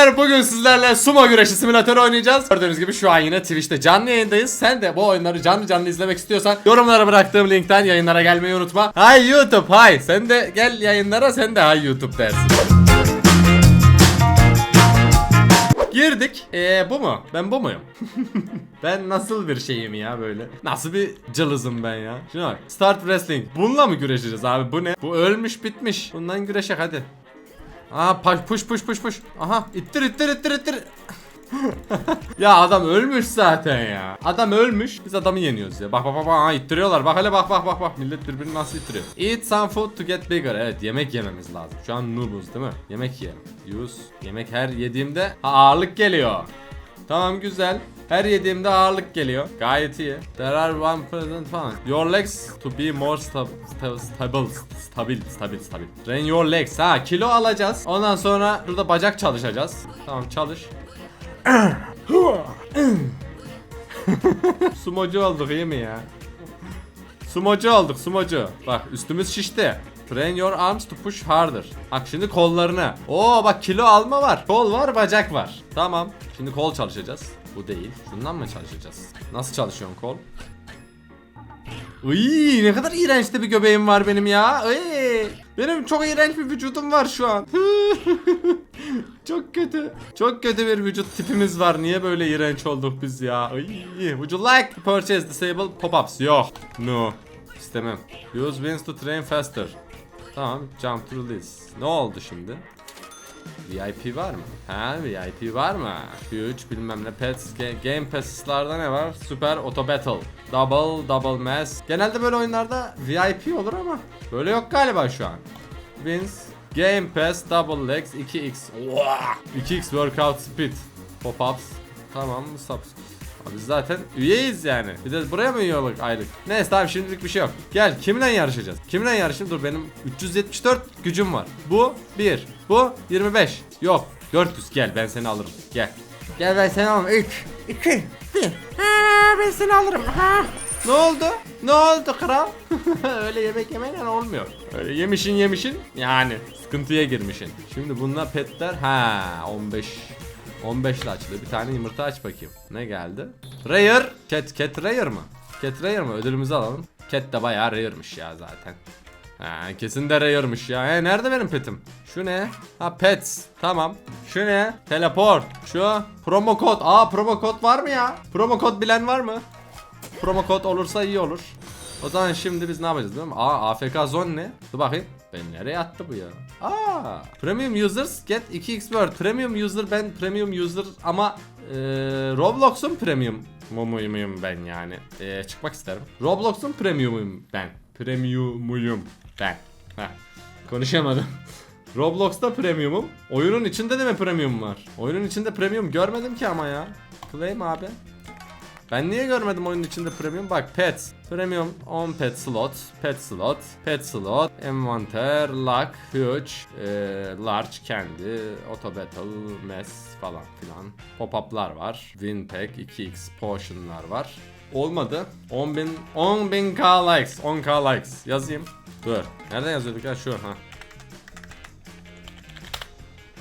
beyler bugün sizlerle sumo güreşi simülatörü oynayacağız. Gördüğünüz gibi şu an yine Twitch'te canlı yayındayız. Sen de bu oyunları canlı canlı izlemek istiyorsan yorumlara bıraktığım linkten yayınlara gelmeyi unutma. Hay YouTube hay. Sen de gel yayınlara sen de hay YouTube dersin. Girdik. Ee bu mu? Ben bu muyum? ben nasıl bir şeyim ya böyle? Nasıl bir cılızım ben ya? Şuna bak. Start Wrestling. Bununla mı güreşeceğiz abi? Bu ne? Bu ölmüş bitmiş. Bundan güreşek hadi. Aa push push push push. Aha ittir ittir ittir ittir. ya adam ölmüş zaten ya. Adam ölmüş. Biz adamı yeniyoruz ya. Bak bak bak bak. İttiriyorlar. Bak hele bak bak bak bak. Millet birbirini nasıl ittiriyor. Eat some food to get bigger. Evet yemek yememiz lazım. Şu an noobuz değil mi? Yemek yiyelim. Use. Yemek her yediğimde ha, ağırlık geliyor. Tamam güzel. Her yediğimde ağırlık geliyor. Gayet iyi. There are one present falan. Your legs to be more sta sta stable. Stabil, stabil, stabil. Train your legs. Ha kilo alacağız. Ondan sonra burada bacak çalışacağız. Tamam çalış. sumocu olduk iyi mi ya? Sumocu olduk sumocu. Bak üstümüz şişti. Train your arms to push harder. Bak şimdi kollarını. Oo bak kilo alma var. Kol var bacak var. Tamam. Şimdi kol çalışacağız. Bu değil. Şundan mı çalışacağız? Nasıl çalışıyorsun kol? Iy, ne kadar iğrenç de bir göbeğim var benim ya. Iy, benim çok iğrenç bir vücudum var şu an. çok kötü. Çok kötü bir vücut tipimiz var. Niye böyle iğrenç olduk biz ya? Iy, would you like to purchase disable pop-ups? Yok. No. İstemem. Use wins to train faster. Tamam, jump to release. Ne oldu şimdi? VIP var mı? Ha VIP var mı? Huge bilmem ne pets ga- game pass'larda ne var? Süper auto battle. Double double mass. Genelde böyle oyunlarda VIP olur ama böyle yok galiba şu an. Wins Game Pass Double Legs 2x. Oha! 2x workout speed. Pop-ups. Tamam subs. Abi biz zaten üyeyiz yani. Bir de buraya mı üye olduk aylık? Neyse tamam şimdilik bir şey yok. Gel kiminle yarışacağız? Kiminle yarışayım? Dur benim 374 gücüm var. Bu 1. Bu 25. Yok 400 gel ben seni alırım. Gel. Gel ben seni alırım. 3. 2. 1. Ha, ben seni alırım. Ha. Ne oldu? Ne oldu kral? Öyle yemek yemeyle olmuyor. Öyle yemişin yemişin yani sıkıntıya girmişin. Şimdi bunlar petler ha 15 15 ile açılıyor. Bir tane yumurta aç bakayım. Ne geldi? Rare. Cat, cat rare mı? Cat rare mı? Ödülümüzü alalım. Cat de bayağı rare'mış ya zaten. Ha, kesin de rare'mış ya. E, nerede benim petim? Şu ne? Ha pets. Tamam. Şu ne? Teleport. Şu promo kod. Aa promo kod var mı ya? Promo kod bilen var mı? Promo kod olursa iyi olur. O zaman şimdi biz ne yapacağız değil mi? Aa AFK zone ne? Dur bakayım. Ben nereye attı bu ya? Aa Premium users get 2x word. Premium user ben premium user ama e, Roblox'un premium mumuyum ben yani. E, çıkmak isterim. Roblox'un premiumuyum ben. Premiumuyum ben. Heh. Konuşamadım. Roblox'ta premiumum. Oyunun içinde de mi premium var? Oyunun içinde premium görmedim ki ama ya. Claim abi. Ben niye görmedim oyunun içinde premium? Bak pets. Premium on pet slot, pet slot, pet slot, envanter, lock, huge, e, large candy, auto battle, mess falan filan. Pop-up'lar var. Win pack, 2x potion'lar var. Olmadı. 10.000 10.000k likes, 10k likes. Yazayım. Dur. Nereden yazıyorduk ya? Şu ha.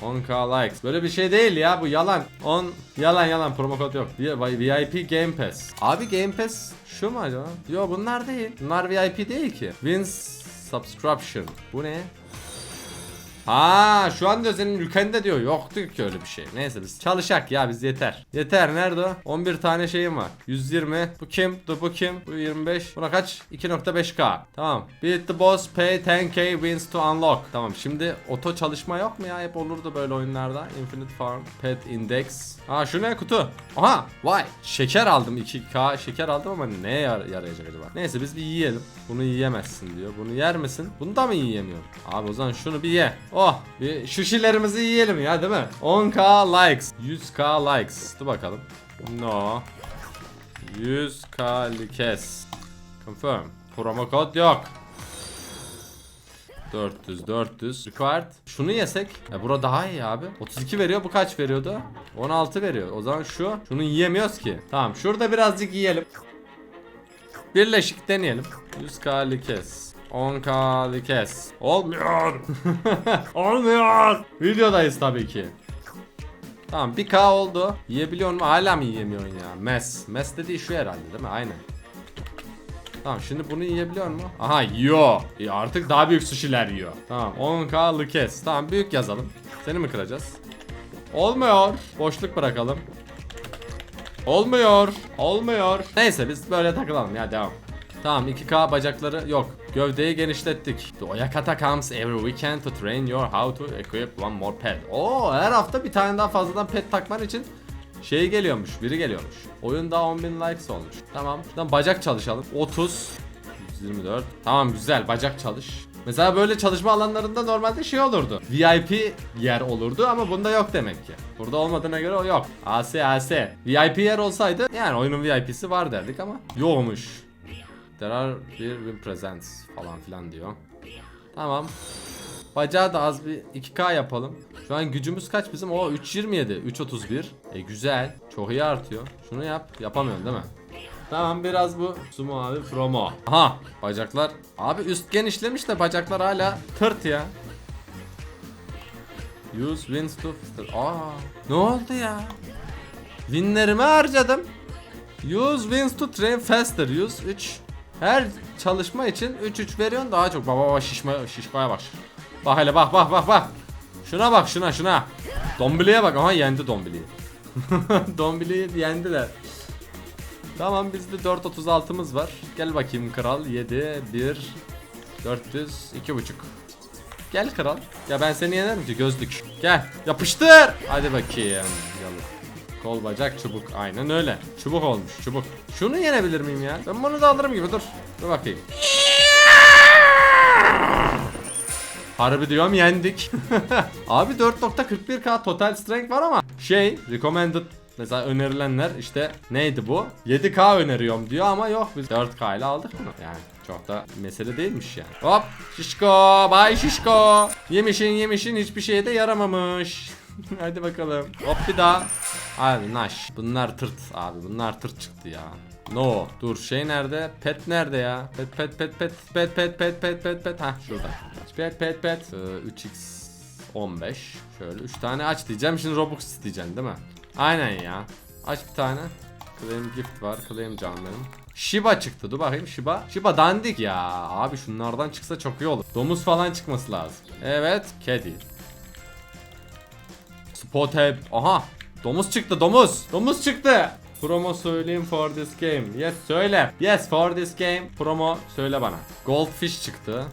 10k likes. Böyle bir şey değil ya bu yalan. 10 yalan yalan promo kod yok. Vi- VIP Game Pass. Abi Game Pass şu mu acaba? Yo bunlar değil. Bunlar VIP değil ki. Wins subscription. Bu ne? Ha şu anda senin ülkende diyor. Yoktu ki öyle bir şey. Neyse biz çalışak ya biz yeter. Yeter nerede o? 11 tane şeyim var. 120. Bu kim? Dur bu kim? Bu 25. Buna kaç? 2.5k. Tamam. Beat the boss pay 10k wins to unlock. Tamam şimdi oto çalışma yok mu ya? Hep olurdu böyle oyunlarda. Infinite Farm. Pet Index. Ha şu ne kutu? Aha vay. Şeker aldım 2k şeker aldım ama neye yar- yarayacak acaba? Neyse biz bir yiyelim. Bunu yiyemezsin diyor. Bunu yer misin? Bunu da mı yiyemiyorum? Abi o zaman şunu bir ye. Oh bir şuşilerimizi yiyelim ya değil mi? 10k likes. 100k likes. Dur bakalım. No. 100k likes. Confirm. Promo kod yok. 400 400 required. Şunu yesek. Ya bura daha iyi abi. 32 veriyor. Bu kaç veriyordu? 16 veriyor. O zaman şu. Şunu yiyemiyoruz ki. Tamam şurada birazcık yiyelim. Birleşik deneyelim. 100k kes. 10k kes. Olmuyor. Olmuyor. Videodayız tabii ki. Tamam 1k oldu. Yiyebiliyor mu? Hala mı yiyemiyorsun ya? Mes. Mes dediği şu herhalde değil mi? Aynen. Tamam şimdi bunu yiyebiliyor mu? Aha yiyor. İyi, artık daha büyük sushi'ler yiyor. Tamam 10k'lı kes. Tamam büyük yazalım. Seni mi kıracağız? Olmuyor. Boşluk bırakalım. Olmuyor. Olmuyor. Neyse biz böyle takılalım ya devam. Tamam 2K bacakları yok. Gövdeyi genişlettik. The Oyakata comes every weekend to train your how to equip one more pet. Oo her hafta bir tane daha fazladan pet takman için şey geliyormuş. Biri geliyormuş. Oyun daha 10.000 likes olmuş. Tamam. Şuradan bacak çalışalım. 30 124. Tamam güzel bacak çalış. Mesela böyle çalışma alanlarında normalde şey olurdu. VIP yer olurdu ama bunda yok demek ki. Burada olmadığına göre o yok. AS AS. VIP yer olsaydı yani oyunun VIP'si var derdik ama yokmuş. There are bir win presents falan filan diyor. Tamam. Bacağı da az bir 2K yapalım. Şu an gücümüz kaç bizim? O 3.27, 3.31. E güzel. Çok iyi artıyor. Şunu yap. Yapamıyorsun değil mi? Tamam biraz bu sumo abi promo. Aha bacaklar. Abi üst genişlemiş de bacaklar hala tırt ya. Use wins to Aa ne oldu ya? Winlerimi harcadım. Use wins to train faster. Use 3. Her çalışma için 3 3 veriyorsun daha çok. Baba baba şişme şişmaya bak. Bak hele bak bak bak bak. Şuna bak şuna şuna. Dombili'ye bak. Aha yendi Dombili'yi. Dombili'yi yendiler. Tamam bizde 4.36'mız var. Gel bakayım kral 7 1 400 2.5. Gel kral. Ya ben seni yenerim ki gözlük. Gel yapıştır. Hadi bakayım. Kol bacak çubuk. Aynen öyle. Çubuk olmuş çubuk. Şunu yenebilir miyim ya? Ben bunu da alırım gibi dur. Dur bakayım. Harbi diyorum yendik. Abi 4.41k total strength var ama şey recommended mesela önerilenler işte neydi bu? 7k öneriyorum diyor ama yok biz 4k ile aldık bunu. Yani çok da mesele değilmiş yani. Hop şişko bay şişko. Yemişin yemişin hiçbir şeye de yaramamış. Hadi bakalım. Hop bir daha. Abi naş. Bunlar tırt abi. Bunlar tırt çıktı ya. No. Dur şey nerede? Pet nerede ya? Pet pet pet pet pet pet pet pet pet pet. Ha şurada. Pet pet pet. Ee, 3x 15. Şöyle 3 tane aç diyeceğim. Şimdi Robux isteyeceksin değil mi? Aynen ya. Aç bir tane. Claim gift var. Claim canlarım. Shiba çıktı. Dur bakayım Shiba. Shiba dandik ya. Abi şunlardan çıksa çok iyi olur. Domuz falan çıkması lazım. Evet. Kedi. Spotep. Aha. Domuz çıktı domuz. Domuz çıktı. Promo söyleyeyim for this game. Yes söyle. Yes for this game. Promo söyle bana. Goldfish çıktı.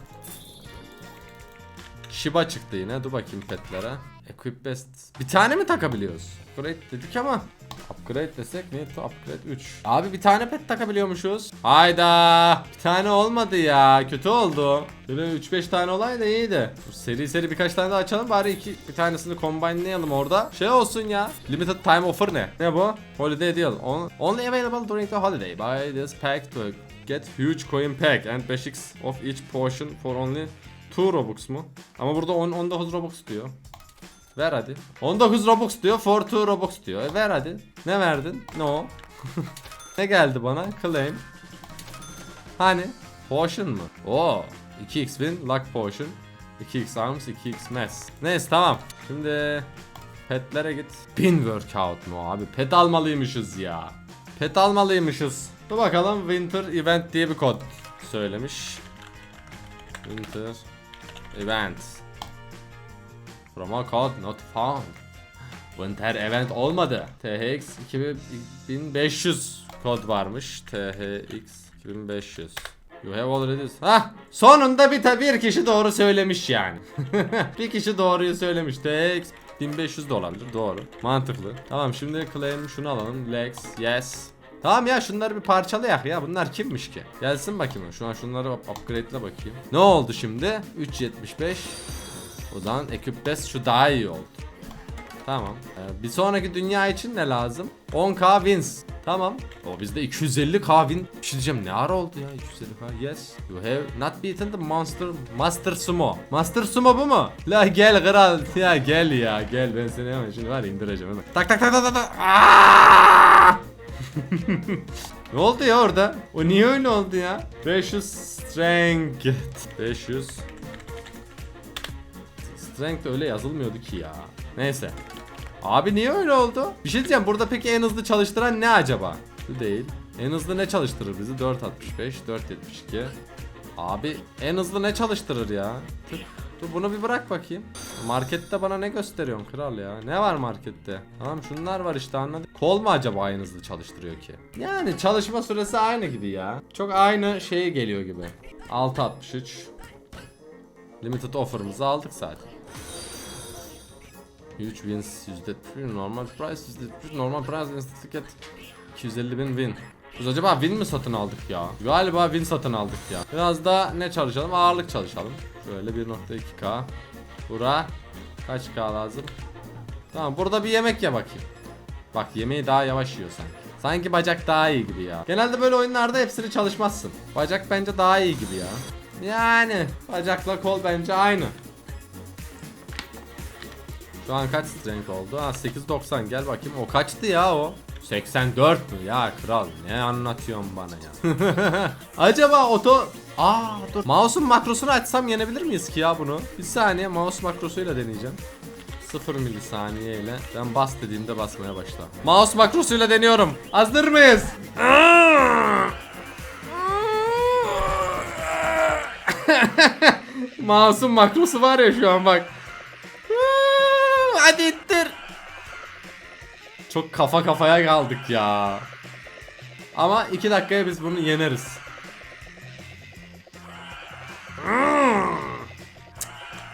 Shiba çıktı yine. Dur bakayım petlere. Equip best. Bir tane mi takabiliyoruz? Upgrade dedik ama. Upgrade desek to upgrade 3. Abi bir tane pet takabiliyormuşuz. Hayda. Bir tane olmadı ya. Kötü oldu. Böyle 3-5 tane olaydı iyiydi. Dur, seri seri birkaç tane daha açalım. Bari iki, bir tanesini combine'layalım orada. Şey olsun ya. Limited time offer ne? Ne bu? Holiday deal. On- only available during the holiday. Buy this pack to get huge coin pack and 5x of each portion for only 2 Robux mu? Ama burada 10 19 Robux diyor. Ver hadi. 19 Robux diyor. For 2 Robux diyor. E ver hadi. Ne verdin? No. ne geldi bana? Claim. Hani? Potion mu? Oo. 2x win, luck potion. 2x arms, 2x mass. Neyse tamam. Şimdi petlere git. Pin workout mu abi? Pet almalıymışız ya. Pet almalıymışız. Dur bakalım winter event diye bir kod söylemiş. Winter event. Promo code not found. Winter event olmadı. THX 2500 kod varmış. THX 2500. You have already... Hah! Sonunda bir, ta- bir kişi doğru söylemiş yani. bir kişi doğruyu söylemiş. THX 1500 de olabilir. Doğru. Mantıklı. Tamam şimdi claim şunu alalım. Lex. Yes. Tamam ya şunları bir parçalayak ya. Bunlar kimmiş ki? Gelsin bakayım. Şu an şunları up- upgrade'le bakayım. Ne oldu şimdi? 375. O zaman Best şu daha iyi oldu. Tamam. Ee, bir sonraki dünya için ne lazım? 10k wins. Tamam. O bizde 250k win. Bir şey diyeceğim ne ara oldu ya 250k? Yes. You have not beaten the monster Master Sumo. Master Sumo bu mu? La gel kral. Ya gel ya gel ben seni hemen şimdi var indireceğim hemen. Tak tak tak tak tak tak. Ne oldu ya orada? O niye öyle oldu ya? 500 strength. 500 Strength öyle yazılmıyordu ki ya. Neyse. Abi niye öyle oldu? Bir şey diyeceğim burada peki en hızlı çalıştıran ne acaba? Bu değil. En hızlı ne çalıştırır bizi? 4.65, 4.72. Abi en hızlı ne çalıştırır ya? Dur, dur bunu bir bırak bakayım. Markette bana ne gösteriyorsun kral ya? Ne var markette? Tamam şunlar var işte anladım. Kol mu acaba en hızlı çalıştırıyor ki? Yani çalışma süresi aynı gibi ya. Çok aynı şeye geliyor gibi. 6.63. Limited offer'ımızı aldık zaten. Huge wins %1 normal price %1 normal price instant 250 bin win. Biz acaba win mi satın aldık ya? Galiba win satın aldık ya. Biraz da ne çalışalım? Ağırlık çalışalım. Şöyle 1.2k. Bura kaç k lazım? Tamam burada bir yemek ye bakayım. Bak yemeği daha yavaş yiyor sanki. Sanki bacak daha iyi gibi ya. Genelde böyle oyunlarda hepsini çalışmazsın. Bacak bence daha iyi gibi ya. Yani bacakla kol bence aynı. Şu an kaç strength oldu? Ha 890 gel bakayım. O kaçtı ya o? 84 mü? Ya kral ne anlatıyorsun bana ya? Acaba oto... Aa dur. Mouse'un makrosunu açsam yenebilir miyiz ki ya bunu? Bir saniye mouse makrosuyla deneyeceğim. 0 milisaniye ile ben bas dediğimde basmaya başla. Mouse makrosuyla deniyorum. Hazır mıyız? Mouse'un makrosu var ya şu an bak. Hadi. Çok kafa kafaya kaldık ya. Ama 2 dakikaya biz bunu yeneriz.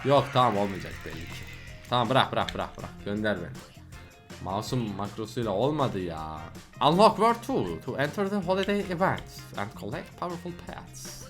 Yok tamam olmayacak belli ki. Tamam bırak bırak bırak bırak gönder beni. Mouse'un makrosuyla olmadı ya. Unlock World 2 to enter the holiday event and collect powerful pets.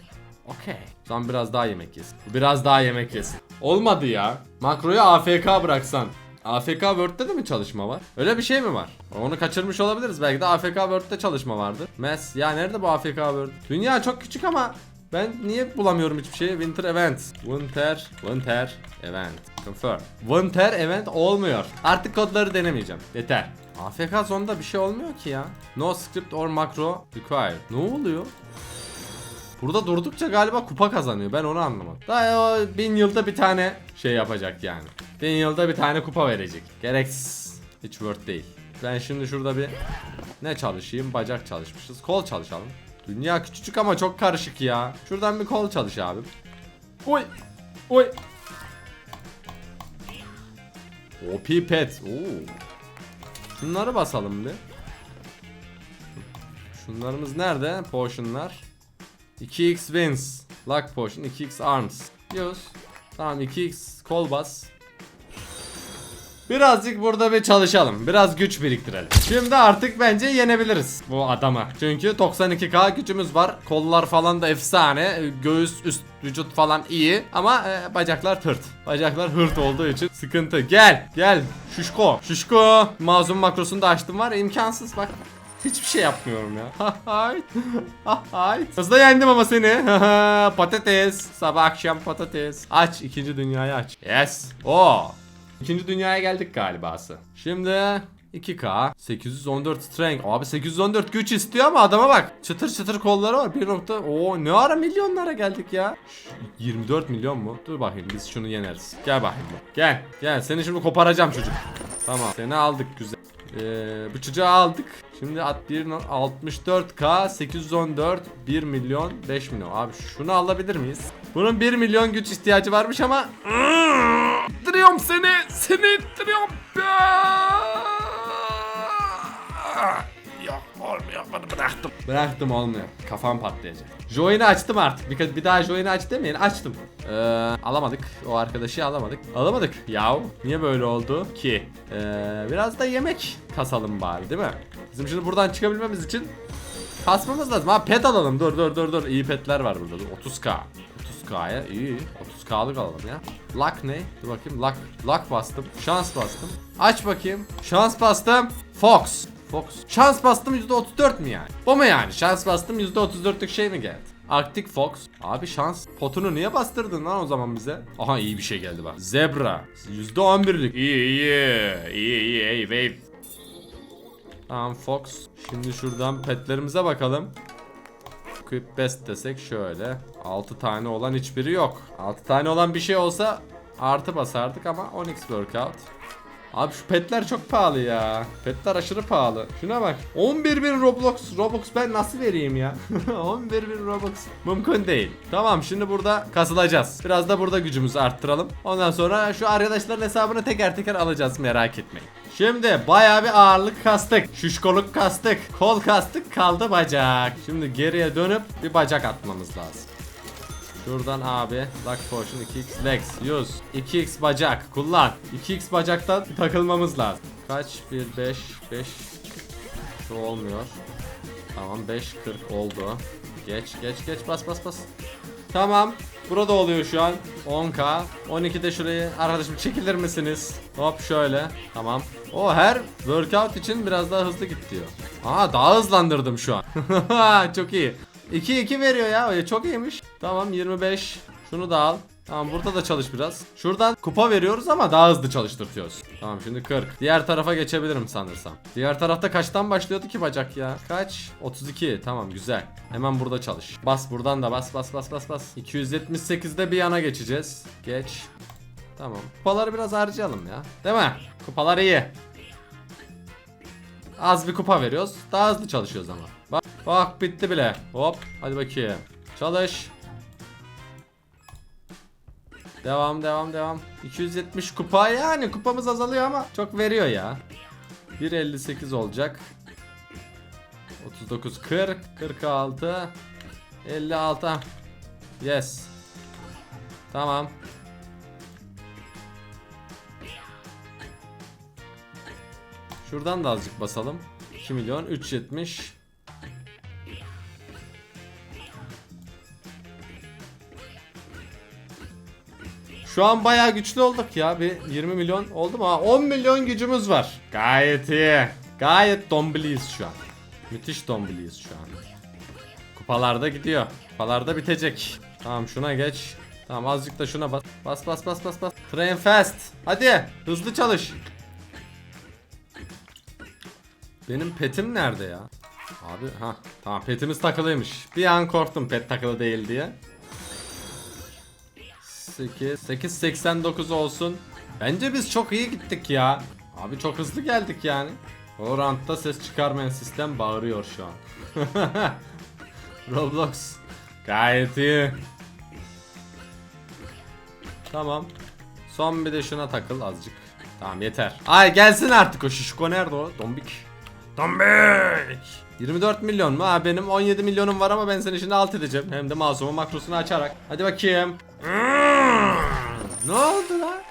Okay. Son biraz daha yemek yesin. Biraz daha yemek yesin. Olmadı ya. Makroyu AFK bıraksan. AFK Word'de de mi çalışma var? Öyle bir şey mi var? Onu kaçırmış olabiliriz. Belki de AFK Word'de çalışma vardır. Mes. Ya nerede bu AFK Word? Dünya çok küçük ama ben niye bulamıyorum hiçbir şeyi? Winter Event. Winter. Winter Event. Confirm. Winter Event olmuyor. Artık kodları denemeyeceğim. Yeter. AFK zonda bir şey olmuyor ki ya. No script or macro required. Ne oluyor? Burada durdukça galiba kupa kazanıyor. Ben onu anlamadım. Daha o bin yılda bir tane şey yapacak yani. Bin yılda bir tane kupa verecek. Gereksiz. Hiç worth değil. Ben şimdi şurada bir ne çalışayım? Bacak çalışmışız. Kol çalışalım. Dünya küçücük ama çok karışık ya. Şuradan bir kol çalış abim. Oy. Oy. OP pet. Oo. Şunları basalım bir. Şunlarımız nerede? Potionlar. 2x wins. Luck potion, 2x arms. Diyoruz. Tamam 2x kol bas. Birazcık burada bir çalışalım. Biraz güç biriktirelim. Şimdi artık bence yenebiliriz bu adamı. Çünkü 92k gücümüz var. Kollar falan da efsane. Göğüs, üst vücut falan iyi. Ama e, bacaklar tırt. Bacaklar hırt olduğu için sıkıntı. Gel, gel. Şuşko. Şuşko. Mazlum makrosunu da açtım var. imkansız bak. Hiçbir şey yapmıyorum ya. Hızlı yendim ama seni. patates. Sabah akşam patates. Aç. ikinci dünyayı aç. Yes. Oo. İkinci dünyaya geldik galibası. Şimdi 2K 814 strength. Abi 814 güç istiyor ama adama bak. Çıtır çıtır kolları var. Bir nokta. Oo ne ara milyonlara geldik ya. Şş, 24 milyon mu? Dur bakayım biz şunu yeneriz. Gel bakayım. Gel. Gel seni şimdi koparacağım çocuk. Tamam. Seni aldık güzel. Ee, bu çocuğu aldık. Şimdi at 1 64k 814 1 milyon 5 milyon. Abi şunu alabilir miyiz? Bunun 1 milyon güç ihtiyacı varmış ama İttiriyorum seni. Seni ittiriyorum. Bunu bıraktım. Bıraktım olmuyor. Kafam patlayacak. Join'i açtım artık. Bir, bir daha join'i aç demeyin. Açtım. Ee, alamadık. O arkadaşı alamadık. Alamadık. Yav. Niye böyle oldu ki? Ee, biraz da yemek kasalım bari değil mi? Bizim şimdi buradan çıkabilmemiz için kasmamız lazım. Ha pet alalım. Dur dur dur dur. İyi petler var burada. Dur. 30k. 30k'ya iyi. 30k'lık alalım ya. Luck ne? Dur bakayım. Luck. Luck bastım. Şans bastım. Aç bakayım. Şans bastım. Fox. Fox. Şans bastım %34 mi yani? O mu yani? Şans bastım %34'lük şey mi geldi? Arctic Fox. Abi şans potunu niye bastırdın lan o zaman bize? Aha iyi bir şey geldi bak. Zebra. %11'lik. İyi iyi. İyi iyi iyi wave. Tamam Fox. Şimdi şuradan petlerimize bakalım. Equip best desek şöyle. 6 tane olan hiçbiri yok. 6 tane olan bir şey olsa artı basardık ama Onyx workout. Abi şu petler çok pahalı ya. Petler aşırı pahalı. Şuna bak. 11.000 Roblox. Robux ben nasıl vereyim ya? 11.000 Robux. Mümkün değil. Tamam şimdi burada kasılacağız. Biraz da burada gücümüzü arttıralım. Ondan sonra şu arkadaşların hesabını teker teker alacağız merak etmeyin. Şimdi bayağı bir ağırlık kastık. Şişkoluk kastık. Kol kastık kaldı bacak. Şimdi geriye dönüp bir bacak atmamız lazım. Şuradan abi Luck Potion 2x legs use 2x bacak kullan. 2x bacaktan takılmamız lazım. Kaç? 1 5 5 Şu olmuyor. Tamam 5 40 oldu. Geç geç geç. Bas bas bas. Tamam. Burada oluyor şu an. 10k 12 de şurayı arkadaşım çekilir misiniz? Hop şöyle. Tamam. O her workout için biraz daha hızlı git diyor. Aa daha hızlandırdım şu an. Çok iyi 2-2 veriyor ya çok iyiymiş. Tamam 25. Şunu da al. Tamam burada da çalış biraz. Şuradan kupa veriyoruz ama daha hızlı çalıştırtıyoruz. Tamam şimdi 40. Diğer tarafa geçebilirim sanırsam. Diğer tarafta kaçtan başlıyordu ki bacak ya? Kaç? 32. Tamam güzel. Hemen burada çalış. Bas buradan da bas bas bas bas bas. 278'de bir yana geçeceğiz. Geç. Tamam. Kupaları biraz harcayalım ya. Değil mi? Kupalar iyi. Az bir kupa veriyoruz. Daha hızlı çalışıyoruz ama. Bak, bak bitti bile. Hop. Hadi bakayım. Çalış. Devam devam devam. 270 kupa yani kupamız azalıyor ama çok veriyor ya. 1.58 olacak. 39 40 46 56 Yes. Tamam. Şuradan da azıcık basalım. 2 milyon 370 Şu an bayağı güçlü olduk ya. Bir 20 milyon oldu mu? Ha, 10 milyon gücümüz var. Gayet iyi. Gayet dombiliyiz şu an. Müthiş dombiliyiz şu an. Kupalarda gidiyor. Kupalarda bitecek. Tamam şuna geç. Tamam azıcık da şuna bas. Bas bas bas bas bas. Train fast. Hadi hızlı çalış. Benim petim nerede ya? Abi ha tamam petimiz takılıymış. Bir an korktum pet takılı değil diye. 8 889 olsun. Bence biz çok iyi gittik ya. Abi çok hızlı geldik yani. O roundda ses çıkarmayan sistem bağırıyor şu an. Roblox gayet iyi. Tamam. Son bir de şuna takıl azıcık. Tamam yeter. Ay gelsin artık o şişko nerede o? Dombik. Dombik. 24 milyon mu? Ha benim 17 milyonum var ama ben seni şimdi alt edeceğim. Hem de masumu makrosunu açarak. Hadi bakayım. Ne oldu lan?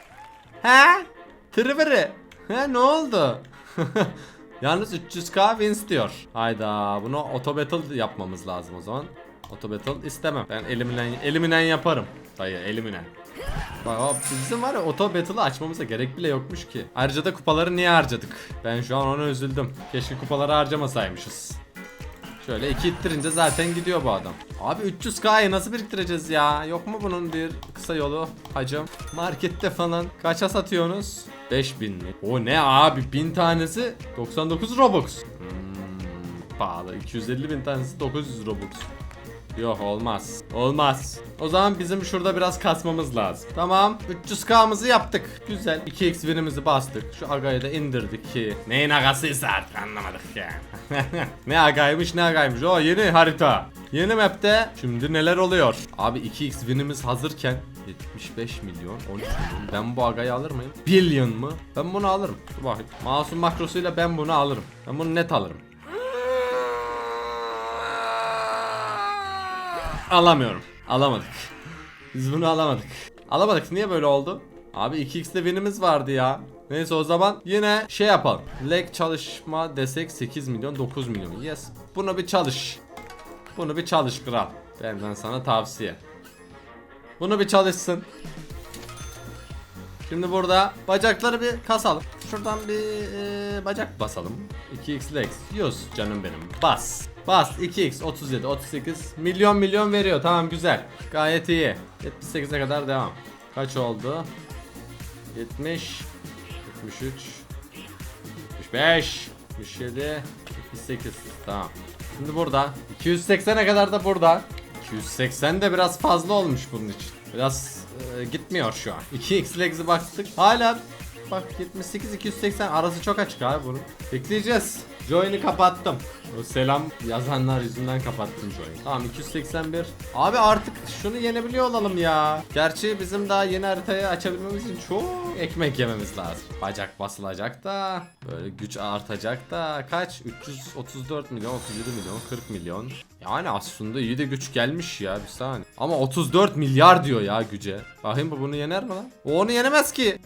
He? Tırıvırı. He ne oldu? Yalnız 300k wins diyor. Hayda bunu auto battle yapmamız lazım o zaman. Auto battle istemem. Ben eliminen eliminen yaparım. Dayı eliminen. Bak o bizim var ya auto battle'ı açmamıza gerek bile yokmuş ki. Ayrıca da kupaları niye harcadık? Ben şu an ona üzüldüm. Keşke kupaları harcamasaymışız. Şöyle iki ittirince zaten gidiyor bu adam. Abi 300k'yı nasıl biriktireceğiz ya? Yok mu bunun bir kısa yolu hacım? Markette falan kaça satıyorsunuz? 5000 mi? O ne abi? 1000 tanesi 99 Robux. Hmm, pahalı. 250 bin tanesi 900 Robux. Yok olmaz. Olmaz. O zaman bizim şurada biraz kasmamız lazım. Tamam. 300k'mızı yaptık. Güzel. 2x win'imizi bastık. Şu agayı da indirdik ki. Neyin agasıysa artık anlamadık ya. ne agaymış ne agaymış. O yeni harita. Yeni map'te şimdi neler oluyor? Abi 2x win'imiz hazırken 75 milyon 13 milyon ben bu agayı alır mıyım? Billion mı? Ben bunu alırım. Dur bakayım. Masum makrosuyla ben bunu alırım. Ben bunu net alırım. Alamıyorum. Alamadık. Biz bunu alamadık. Alamadık. Niye böyle oldu? Abi 2x'de win'imiz vardı ya. Neyse o zaman yine şey yapalım. Leg çalışma desek 8 milyon 9 milyon. Yes. Bunu bir çalış. Bunu bir çalış kral. Benden sana tavsiye. Bunu bir çalışsın. Şimdi burada bacakları bir kasalım. Şuradan bir e, bacak basalım. 2x legs. Yüz canım benim. Bas. Bas 2x 37 38 milyon milyon veriyor. Tamam güzel. Gayet iyi. 78'e kadar devam. Kaç oldu? 70 73 75 77 78 Tamam. Şimdi burada 280'e kadar da burada. 280 de biraz fazla olmuş bunun için. Biraz e, gitmiyor şu an. 2x legs'i baktık. Hala bak 78 280 arası çok açık abi bunun. Bekleyeceğiz. Join'i kapattım. O selam yazanlar yüzünden kapattım join'i. Tamam 281. Abi artık şunu yenebiliyor olalım ya. Gerçi bizim daha yeni haritayı açabilmemiz için çok ekmek yememiz lazım. Bacak basılacak da böyle güç artacak da kaç? 334 milyon, 37 milyon, 40 milyon. Yani aslında iyi de güç gelmiş ya bir saniye. Ama 34 milyar diyor ya güce. Bakayım bu bunu yener mi lan? O onu yenemez ki.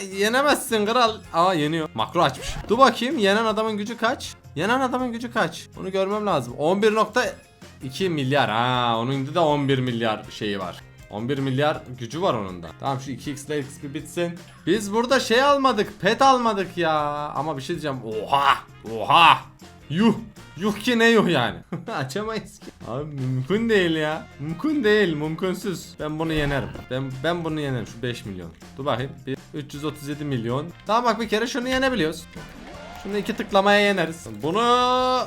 Yenemezsin kral. Aa yeniyor. Makro açmış. Dur bakayım yenen adamın gücü kaç? Yenen adamın gücü kaç? Onu görmem lazım. 11.2 milyar. Ha onun da 11 milyar şeyi var. 11 milyar gücü var onun da. Tamam şu 2x ile x bir bitsin. Biz burada şey almadık. Pet almadık ya. Ama bir şey diyeceğim. Oha! Oha! Yuh! Yuh ki ne yuh yani. Açamayız ki. Abi mümkün değil ya. Mümkün değil. Mümkünsüz. Ben bunu yenerim. Ben ben bunu yenerim. Şu 5 milyon. Dur bakayım. Bir 337 milyon. Tamam bak bir kere şunu yenebiliyoruz. Şunu iki tıklamaya yeneriz. Bunu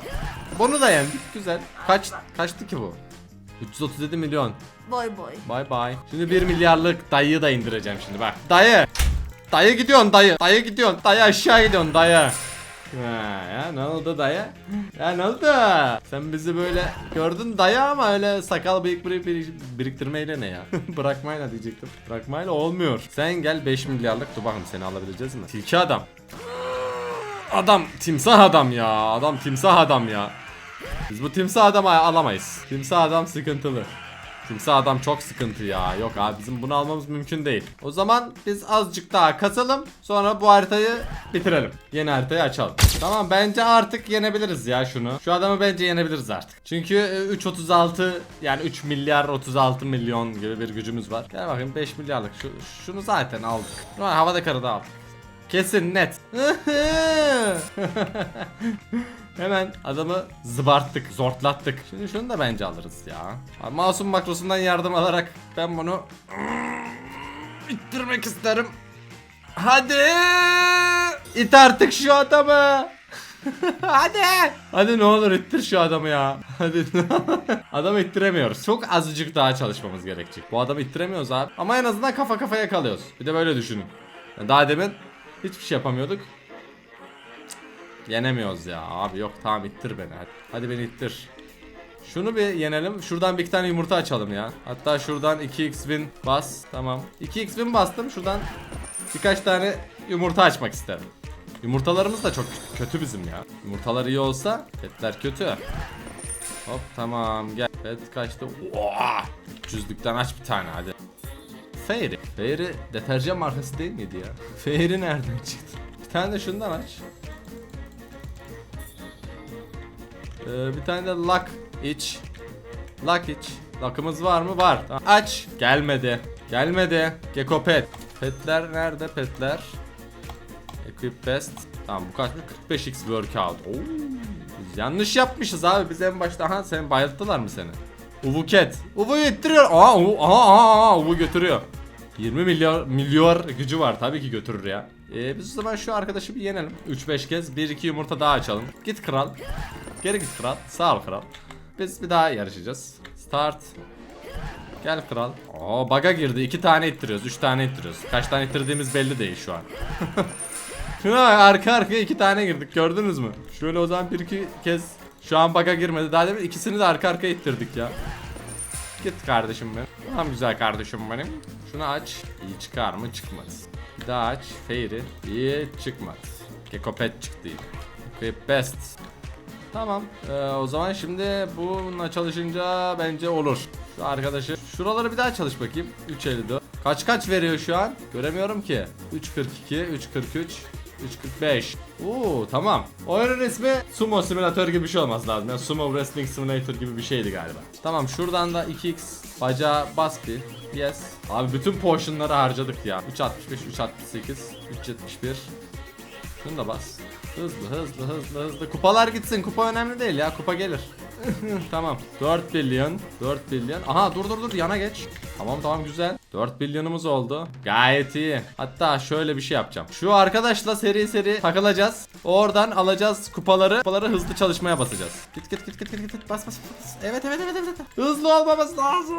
bunu da yendik. Güzel. Kaç kaçtı ki bu? 337 milyon. Boy boy. Bay bay. Şimdi 1 milyarlık dayıyı da indireceğim şimdi bak. Dayı. Dayı gidiyorsun dayı. Dayı gidiyorsun. Dayı aşağı gidiyorsun dayı. Ha, ya ne oldu dayı? Ya ne oldu? Sen bizi böyle gördün dayı ama öyle sakal bıyık bir, bir, biriktirmeyle ne ya? Bırakmayla diyecektim. Bırakmayla olmuyor. Sen gel 5 milyarlık dur bakın seni alabileceğiz mi? Tilki adam. Adam timsah adam ya. Adam timsah adam ya. Biz bu timsah adamı alamayız. Timsah adam sıkıntılı. Timsah adam çok sıkıntı ya. Yok abi bizim bunu almamız mümkün değil. O zaman biz azıcık daha kasalım. Sonra bu haritayı bitirelim. Yeni haritayı açalım. Tamam bence artık yenebiliriz ya şunu. Şu adamı bence yenebiliriz artık. Çünkü e, 3.36 yani 3 milyar 36 milyon gibi bir gücümüz var. Gel bakayım 5 milyarlık. Şu, şunu zaten aldık. Havada karada aldık. Kesin net. Hemen adamı zıbarttık, zortlattık. Şimdi şunu da bence alırız ya. Masum makrosundan yardım alarak ben bunu ittirmek isterim. Hadi! İt artık şu adamı. Hadi. Hadi ne olur ittir şu adamı ya. Hadi. adamı ittiremiyoruz. Çok azıcık daha çalışmamız gerekecek. Bu adamı ittiremiyoruz abi. Ama en azından kafa kafaya kalıyoruz. Bir de böyle düşünün. Daha demin hiçbir şey yapamıyorduk. Yenemiyoruz ya abi yok tamam ittir beni hadi. Hadi beni ittir. Şunu bir yenelim. Şuradan bir iki tane yumurta açalım ya. Hatta şuradan 2x win bas. Tamam. 2x win bastım. Şuradan birkaç tane yumurta açmak isterim. Yumurtalarımız da çok kötü bizim ya. Yumurtalar iyi olsa petler kötü. Hop tamam gel. Pet kaçtı? Oha! 300'lükten aç bir tane hadi. Fairy. Fairy deterjan markası değil miydi ya? Fairy nereden çıktı? Bir tane de şundan aç. Ee, bir tane de lock iç. Lock iç. Lock'ımız var mı? Var. Tamam. Aç. Gelmedi. Gelmedi. Gecko pet. Petler nerede petler? Equip best. Tamam bu kaçmış? 45x workout. Oo. Biz yanlış yapmışız abi. Biz en başta aha seni bayılttılar mı seni? Uvu cat. Uvu'yu ittiriyor. Aa, Uvu, aha, aha, aha, Uvu götürüyor. 20 milyar milyar gücü var tabii ki götürür ya. Ee, biz o zaman şu arkadaşı bir yenelim. 3-5 kez 1-2 yumurta daha açalım. Git kral. Geri git kral. Sağ ol kral. Biz bir daha yarışacağız. Start. Gel kral. Oo baga girdi. 2 tane ittiriyoruz. 3 tane ittiriyoruz. Kaç tane ittirdiğimiz belli değil şu an. Şuna bak arka arkaya 2 tane girdik. Gördünüz mü? Şöyle o zaman 1-2 kez şu an baga girmedi. Daha demin ikisini de arka arkaya ittirdik ya. Git kardeşim benim. Tamam güzel kardeşim benim. Şunu aç. İyi çıkar mı? Çıkmaz. Bir daha aç. Fairy. İyi çıkmaz. Gekopet çıktı best. Tamam. Ee, o zaman şimdi bununla çalışınca bence olur. Şu arkadaşı. Şuraları bir daha çalış bakayım. 354. Kaç kaç veriyor şu an? Göremiyorum ki. 342, 343, 345. Oo tamam. Oyunun ismi Sumo Simulator gibi bir şey olması lazım. Yani Sumo Wrestling Simulator gibi bir şeydi galiba. Tamam şuradan da 2x bacağı bas bir. Yes. Abi bütün potionları harcadık ya. 365, 368, 371. Şunu da bas. Hızlı hızlı hızlı hızlı. Kupalar gitsin. Kupa önemli değil ya. Kupa gelir. tamam. 4 milyon. 4 milyon. Aha dur dur dur yana geç. Tamam tamam güzel. 4 milyonumuz oldu. Gayet iyi. Hatta şöyle bir şey yapacağım. Şu arkadaşla seri seri takılacağız. Oradan alacağız kupaları. Kupaları hızlı çalışmaya basacağız. Git git git git git git. Bas bas bas. Evet evet evet evet. Hızlı olmamız lazım.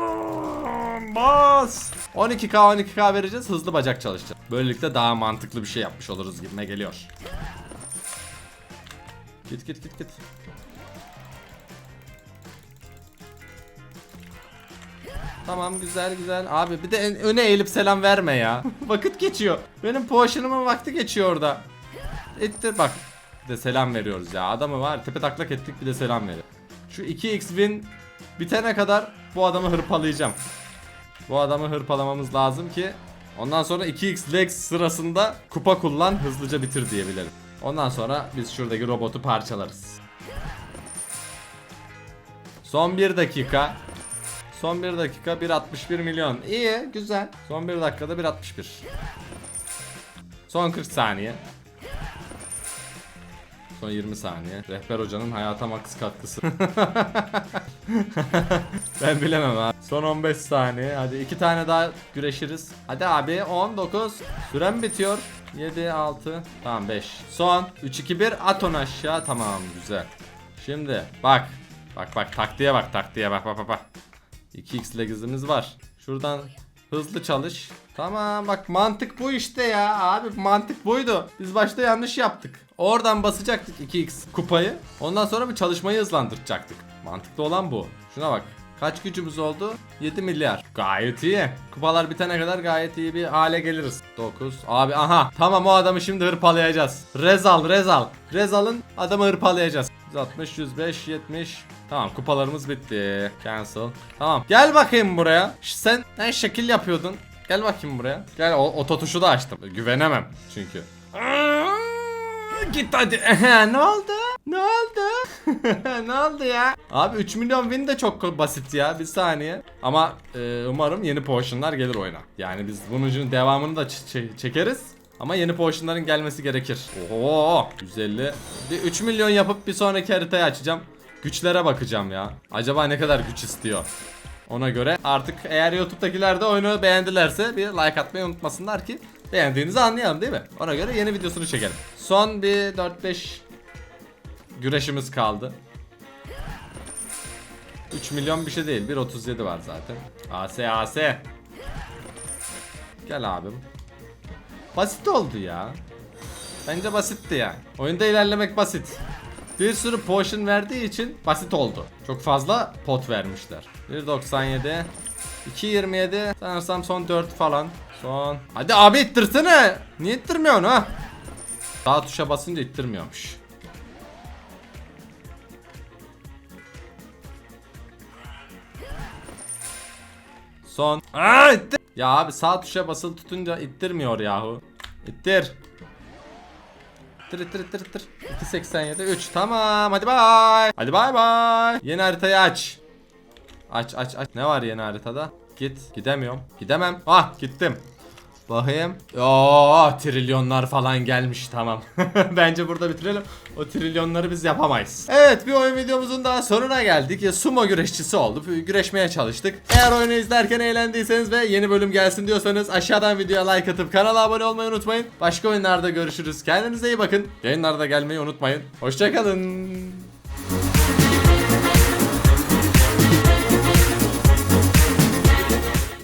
Bas. 12k 12k vereceğiz. Hızlı bacak çalışacağız. Böylelikle daha mantıklı bir şey yapmış oluruz gibime geliyor. Git git git git. Tamam güzel güzel. Abi bir de öne eğilip selam verme ya. Vakit geçiyor. Benim potion'umun vakti geçiyor orada. Ettir bak. Bir de selam veriyoruz ya. Adamı var tepe taklak ettik bir de selam veriyor. Şu 2x win bitene kadar bu adamı hırpalayacağım. Bu adamı hırpalamamız lazım ki ondan sonra 2x legs sırasında kupa kullan hızlıca bitir diyebilirim. Ondan sonra biz şuradaki robotu parçalarız. Son bir dakika. Son bir dakika 1.61 milyon. İyi güzel. Son bir dakikada 1.61. Son 40 saniye. Son 20 saniye. Rehber hocanın hayata max katkısı. ben bilemem abi. Son 15 saniye. Hadi iki tane daha güreşiriz. Hadi abi 19. Süren bitiyor. 7 6 tamam 5. Son 3 2 1 at onu aşağı. Tamam güzel. Şimdi bak. Bak bak taktiğe bak taktiğe bak bak bak bak. 2x legizimiz var. Şuradan hızlı çalış. Tamam bak mantık bu işte ya abi mantık buydu. Biz başta yanlış yaptık. Oradan basacaktık 2x kupayı. Ondan sonra bir çalışmayı hızlandıracaktık. Mantıklı olan bu. Şuna bak. Kaç gücümüz oldu? 7 milyar. Gayet iyi. Kupalar bitene kadar gayet iyi bir hale geliriz. 9. Abi aha. Tamam o adamı şimdi hırpalayacağız. Rezal Rezal. Rezal'ın adamı hırpalayacağız. 160, 105, 70. Tamam kupalarımız bitti. Cancel. Tamam. Gel bakayım buraya. Sen sen şekil yapıyordun. Gel bakayım buraya. Gel o, oto tuşu da açtım. Güvenemem çünkü. Git hadi. ne oldu? Ne oldu? ne oldu ya? Abi 3 milyon win de çok basit ya. Bir saniye. Ama e, umarım yeni potionlar gelir oyuna. Yani biz bunun devamını da çekeriz. Ama yeni potionların gelmesi gerekir. Oho 150. Bir 3 milyon yapıp bir sonraki haritayı açacağım. Güçlere bakacağım ya. Acaba ne kadar güç istiyor? Ona göre artık eğer YouTube'dakiler de oyunu beğendilerse bir like atmayı unutmasınlar ki beğendiğinizi anlayalım değil mi? Ona göre yeni videosunu çekelim. Son bir 4-5 güreşimiz kaldı. 3 milyon bir şey değil. 1.37 var zaten. AS AS. Gel abim. Basit oldu ya. Bence basitti yani. Oyunda ilerlemek basit. Bir sürü potion verdiği için basit oldu. Çok fazla pot vermişler. 1.97 2.27 Sanırsam son 4 falan. Son. Hadi abi ittirsene. Niye ittirmiyorsun ha? Sağ tuşa basınca ittirmiyormuş. Son. Aa, ittir. Ya abi sağ tuşa basılı tutunca ittirmiyor yahu. İttir. İttir ittir ittir ittir. 2.87 3 tamam hadi bay. Hadi bay bay. Yeni haritayı aç. Aç aç aç. Ne var yeni haritada? Git. Gidemiyorum. Gidemem. Ah gittim. Bakayım. Oo trilyonlar falan gelmiş tamam. Bence burada bitirelim. O trilyonları biz yapamayız. Evet bir oyun videomuzun daha sonuna geldik. Ya, sumo güreşçisi olduk. Güreşmeye çalıştık. Eğer oyunu izlerken eğlendiyseniz ve yeni bölüm gelsin diyorsanız aşağıdan videoya like atıp kanala abone olmayı unutmayın. Başka oyunlarda görüşürüz. Kendinize iyi bakın. Yayınlarda gelmeyi unutmayın. Hoşçakalın.